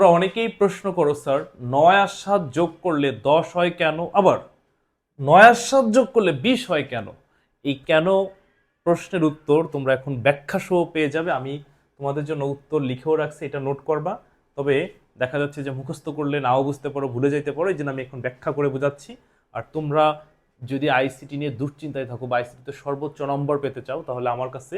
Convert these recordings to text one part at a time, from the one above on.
তোমরা অনেকেই প্রশ্ন করো, স্যার, নয় আর সাত যোগ করলে দশ হয় কেন? আবার, নয় আর সাত যোগ করলে বিশ হয় কেন? এই কেন প্রশ্নের উত্তর তোমরা এখন ব্যাখ্যা সহ পেয়ে যাবে। আমি তোমাদের জন্য উত্তর লিখেও রাখছি, এটা নোট করবা। তবে দেখা যাচ্ছে যে মুখস্থ করলে নাও বুঝতে পারো, ভুলে যাইতে পারো, এই জন্য আমি এখন ব্যাখ্যা করে বোঝাচ্ছি। আর তোমরা যদি আইসিটি নিয়ে দুশ্চিন্তায় থাকো বা আইসিটিতে সর্বোচ্চ নম্বর পেতে চাও, তাহলে আমার কাছে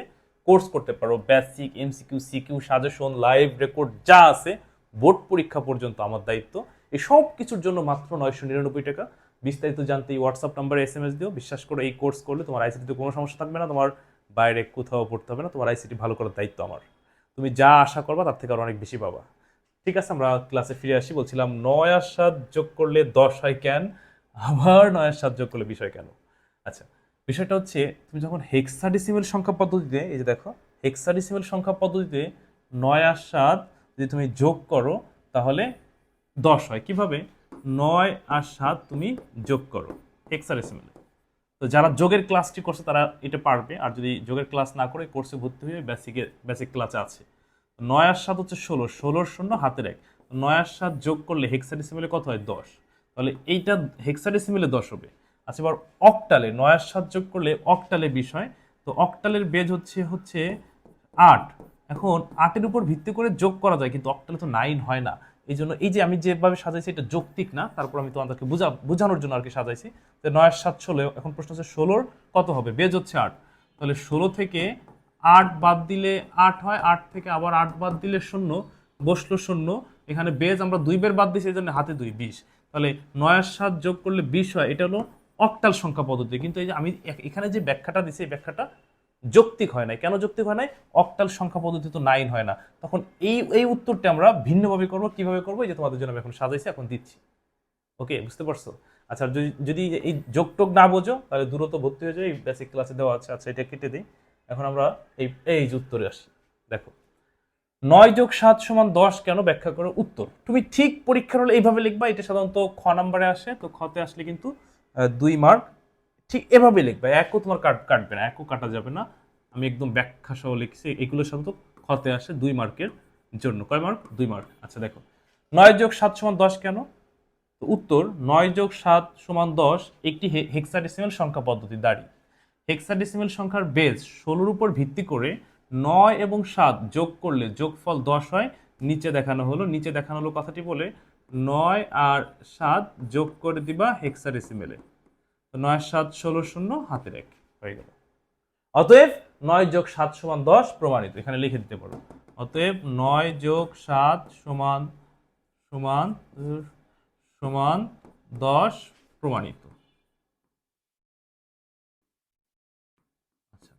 কোর্স করতে পারো। Basic MCQ CQ suggestion live record যা আছে বোর্ড পরীক্ষা পর্যন্ত আমার দায়িত্ব। এই সব কিছুর জন্য মাত্র নয়শো নিরানব্বই টাকা। বিস্তারিত জানতে এই হোয়াটসঅ্যাপ নাম্বারে এস এম এস দিও। বিশ্বাস করে, এই কোর্স করলে তোমার আইসিটিতে কোনো সমস্যা থাকবে না। তোমার বাইরে কোথাও পড়তে হবে না। তোমার আইসিটি ভালো করার দায়িত্ব আমার। তুমি যা আশা করবা, তার থেকে আরও অনেক বেশি পাবা। ঠিক আছে, আমরা ক্লাসে ফিরে আসি। বলছিলাম, নয় আর সাত যোগ করলে দশ হয় কেন? আবার নয় আর সাত যোগ করলে বিষয় কেন? আচ্ছা বিষয়টা হচ্ছে, তুমি যখন হেক্সাডেসিমেল সংখ্যা পদ্ধতিতে, এই যে দেখো হেক্সাডেসিমেল সংখ্যা পদ্ধতিতে নয় আর সাত যদি তুমি যোগ করো, তাহলে দশ হয়। কীভাবে? নয় আর সাত তুমি যোগ করো। হেক্সাডেসিমেলে তো যারা যোগের ক্লাসটি করছে, তারা এটা পারবে। আর যদি যোগের ক্লাস না করে কোর্সে ভর্তি হয়ে বেসিকে বেসিক ক্লাসে আছে। নয় আর সাত হচ্ছে ষোলো। ষোলোর শূন্য হাতের এক। নয় আর সাত যোগ করলে হেক্সাডেসিমেলে কত হয়? দশ। তাহলে এইটা হেক্সাডেসিমেলে দশ হবে। আচ্ছা এবার অকটালে নয় আর সাত যোগ করলে অক্টালে বিষয় তো অকটালের বেজ হচ্ছে হচ্ছে আট। এখন আটের উপর ভিত্তি করে যোগ করা যায়, কিন্তু অক্টালে তো নাইন হয় না। এই জন্য এই যে আমি যেভাবে সাজাইছি, এটা যৌক্তিক না। তারপর আমি তোমাদেরকে বুঝা, বোঝানোর জন্য আর কি সাজাইছি। তো নয় সাত ষোলো, এখন প্রশ্ন হচ্ছে ষোলোর কত হবে? বেজ হচ্ছে আট। তাহলে ষোলো থেকে আট বাদ দিলে আট হয়, আট থেকে আবার আট বাদ দিলে শূন্য, বসল শূন্য। এখানে বেজ আমরা দুই বের বাদ দিয়েছি এই জন্য হাতে দুই, বিশ। তাহলে নয় সাত যোগ করলে বিশ হয়, এটা হলো অক্টাল সংখ্যা পদ্ধতি। কিন্তু এই যে আমি এখানে যে ব্যাখ্যাটা দিছি, এই ব্যাখ্যাটা যৌক্তিক হয় নাই। কেন যৌক্তিক হয় নাই? অক্টাল সংখ্যা পদ্ধতি তো নাইন হয় না। তখন এই এই উত্তরটা আমরা ভিন্নভাবে করব, কীভাবে করব যে তোমাদের জন্য আমি এখন সাজাইছি, এখন দিচ্ছি। ওকে বুঝতে পারছ? আচ্ছা যদি যদি এই যোগটোগ না বোঝো, তাহলে দূরত্ব ভর্তি হয়ে যায়, এই বেসিক ক্লাসে দেওয়া আছে। আচ্ছা এটা কেটে দিই। এখন আমরা এই এই যে উত্তরে আসি। দেখো, নয় যোগ সাত সমান দশ কেন ব্যাখ্যা করো উত্তর? তুমি ঠিক পরীক্ষার হলে এইভাবে লিখবা, এটা সাধারণত খ নাম্বারে আসে, তো খতে আসলে কিন্তু দুই মার্ক ঠিক এভাবে লিখবা একও তোমার কাট, কাটবে না একও কাটা যাবে না। আমি একদম ব্যাখ্যা সহ লিখছি এগুলো সাধারণত খতে আসে দুই মার্কের জন্য। কয় মার্ক? দুই মার্ক। আচ্ছা দেখো। নয় যোগ সাত সমান দশ কেন? উত্তর, নয় যোগ সাত সমান দশ একটি হেক্সাডেসিমেল সংখ্যা পদ্ধতি, দাঁড়ি। হেক্সাডেসিমেল সংখ্যার বেজ ষোলোর উপর ভিত্তি করে নয় এবং সাত যোগ করলে যোগফল দশ হয়। নিচে দেখানো হলো, নিচে দেখানো হলো কথাটি বলে নয় আর সাত যোগ করে দিবা হেক্সাডেসিমেলে নয় সাত ষোলো শূন্য হাতে এক। হয়ে গেল। অতএব নয় যোগ সাত সমান দশ প্রমাণিত। এখানে লিখে দিতে পারো। অতএব নয় যোগ সাত সমান সমান সমান দশ প্রমাণিত। আচ্ছা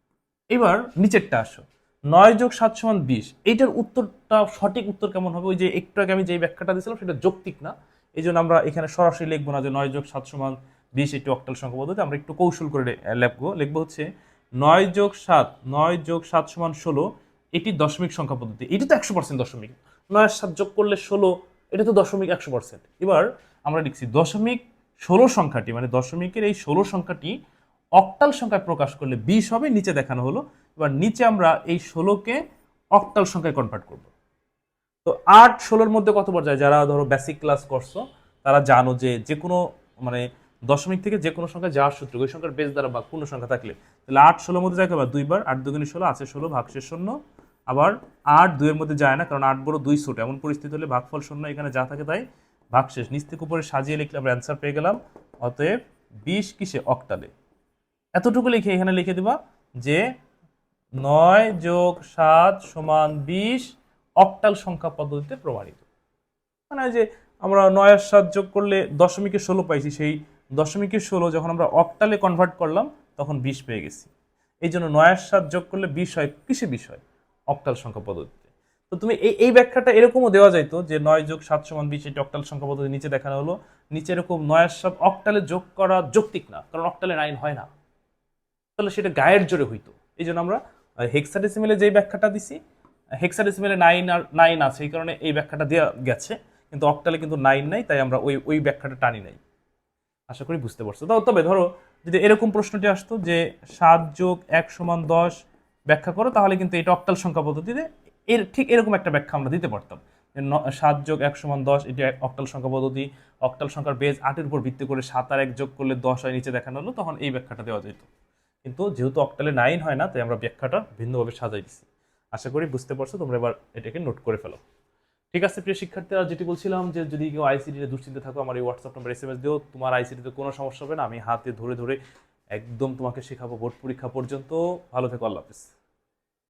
এবার নিচেরটা আসো। নয় যোগ সাত সমান বিশ, এইটার উত্তরটা, সঠিক উত্তর কেমন হবে? ওই যে একটু আগে আমি যে ব্যাখ্যাটা দিয়েছিলাম, সেটা যৌক্তিক না। এই জন্য আমরা এখানে সরাসরি লিখব না যে নয় যোগ সাত সমান বিশ একটি অক্টাল সংখ্যা পদ্ধতি, আমরা একটু কৌশল করে লিখব। লিখব হচ্ছে নয় যোগ সাত, নয় যোগ সাত সমান ষোলো, এটি দশমিক সংখ্যা পদ্ধতি। এটি তো একশো পার্সেন্ট দশমিক। নয় সাত যোগ করলে ষোলো, এটা তো দশমিক একশো পার্সেন্ট এবার আমরা লিখছি দশমিক ষোলো সংখ্যাটি মানে দশমিকের এই ষোলো সংখ্যাটি অক্টাল সংখ্যায় প্রকাশ করলে বিশ হবে, নিচে দেখানো হলো। এবার নিচে আমরা এই ষোলোকে অক্টাল সংখ্যায় কনভার্ট করব। তো আট ষোলোর মধ্যে কতবার যায়? যারা ধরো বেসিক ক্লাস করছ, তারা জানো যে যে কোনো মানে দশমিক থেকে যে কোনো সংখ্যা যাওয়ার সূত্র, ওই সংখ্যার বেশ দ্বারা বা পূর্ণ সংখ্যা থাকলে, তাহলে আট ষোলোর মধ্যে যায় কবার দুইবার, আট দুগুণে ষোলো, আছে ষোলো, ভাগশেষ শূন্য, আবার আট দুইয়ের মধ্যে যায় না, কারণ আট বড় দুই ছোট, এমন পরিস্থিতি হলে ভাগফল শূন্য এখানে যা থাকে তাই ভাগশেষ। নিচ থেকে উপরে সাজিয়ে লিখলে আমরা অ্যান্সার পেয়ে গেলাম, অতএব বিশ কিসে? অক্টালে। এতটুকু লিখে এখানে লিখে দিবা যে নয় যোগ সাত সমান বিশ অক্টাল সংখ্যা পদ্ধতিতে প্রমাণিত। মানে যে আমরা নয় সাত যোগ করলে দশমিকে ষোলো পাইছি, সেই দশমিকে ষোলো যখন আমরা অক্টালে কনভার্ট করলাম, তখন বিশ পেয়ে গেছি। এই জন্য নয় আর সাত যোগ করলে বিশ হয়। কিসে বিশ হয়? অক্টাল সংখ্যা পদ্ধতিতে। তো তুমি এই এই ব্যাখ্যাটা এরকমও দেওয়া যাইতো যে নয় যোগ সাত সমান বিশ, এটি অক্টাল সংখ্যা পদ্ধতি নিচে দেখানো হলো। নিচে এরকম নয় আর সাত অক্টালে যোগ করা যৌক্তিক না, কারণ অক্টালে নাইন হয় না। তাহলে সেটা গায়ের জোরে হইতো। এই জন্য আমরা হেক্সাডেসিমেলে যেই ব্যাখ্যাটা দিছি হেক্সাডেসিমেলে নাইন আর নাইন আছে, এই কারণে এই ব্যাখ্যাটা দেওয়া গেছে। কিন্তু অক্টালে কিন্তু নাইন নাই, তাই আমরা ওই ওই ব্যাখ্যাটা টানি নাই। আশা করি বুঝতে পারছ। তবে ধরো, যদি এরকম প্রশ্নটি আসতো যে সাত যোগ এক সমান দশ ব্যাখ্যা করো, তাহলে কিন্তু এটা অক্টাল সংখ্যা পদ্ধতিতে এর ঠিক এরকম একটা ব্যাখ্যা আমরা দিতে পারতাম। সাত যোগ এক সমান দশ, এটি অক্টাল সংখ্যা পদ্ধতি। অক্টাল সংখ্যার বেজ আটের উপর ভিত্তি করে সাত আর এক যোগ করলে দশ হয়, নিচে দেখানো হলো, তখন এই ব্যাখ্যাটা দেওয়া যেত। কিন্তু যেহেতু অক্টালে নাইন হয় না, তাই আমরা ব্যাখ্যাটা ভিন্নভাবে সাজাই দিচ্ছি আশা করি বুঝতে পারছ, তোমরা এবার এটাকে নোট করে ফেলো। ঠিক আছে, প্রিয় শিক্ষার্থীরা, যেটি বলছিলাম যে যদি কেউ আইসিডিতে দুশ্চিন্তা থাকো, আমার এই WhatsApp number S M S দিও তোমার আইসিডিতে কোনো সমস্যা হবে না। আমি হাতে ধরে ধরে একদম তোমাকে শেখাবো বোর্ড পরীক্ষা পর্যন্ত। ভালো থেকো, আল্লাহ হাফিজ।